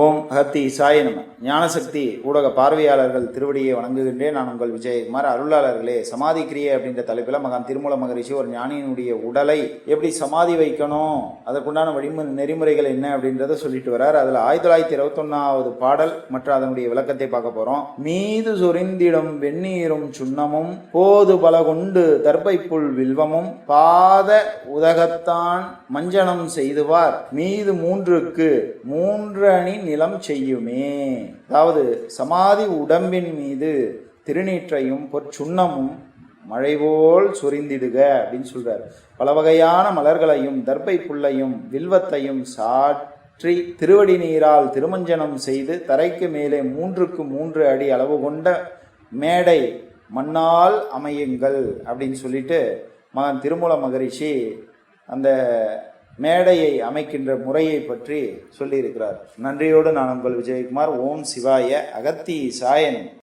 ஓம் ஹத்தி சாய நம. ஞானசக்தி ஊடக பார்வையாளர்கள் திருவடியை வணங்குகின்றேன். நான் உங்கள் விஜயகுமார் அருளாளர்களே சமாதி கிரியை அப்படின்ற தலைப்பில் மகான் திருமூல மகரிஷி ஒரு ஞானியினுடைய உடலை எப்படி சமாதி வைக்கணும் அதற்குண்டான வழிமு நெறிமுறைகள் என்ன அப்படின்றத சொல்லிட்டு வரார் அதில் ஆயிரத்தி தொள்ளாயிரத்தி இருபத்தொன்னாவது பாடல் மற்றும் அதனுடைய விளக்கத்தை பார்க்க போகிறோம் மீது சொரிந்திடும் வெந்நீரும் சுண்ணமும் போது பல கொண்டு தர்பை புல் வில்வமும் பாத உதகத்தான் மஞ்சனம் செய்துவார். மீது மூன்றுக்கு மூன்று அணி நிலம் செய்யுமே. அதாவது சமாதி உடம்பின் மீது திருநீற்றையும் பொற்சுண்ணமும் மழைபோல் சொரிந்திடுக அப்படின்னு சொல்றார். பல வகையான மலர்களையும் தர்பை புல்லையும் வில்வத்தையும் சாற்றி திருவடி நீரால் திருமஞ்சனம் செய்து தரைக்கு மேலே மூன்றுக்கு மூன்று அடி அளவு கொண்ட மேடை மண்ணால் அமையுங்கள் அப்படின்னு சொல்லிட்டு மகன் திருமூல மகரிஷி அந்த மேடையை அமைக்கின்ற முறையை பற்றி சொல்லியிருக்கிறார். நன்றியோடு நான் உங்கள் விஜயகுமார். ஓம் சிவாய அகத்தி சாயன்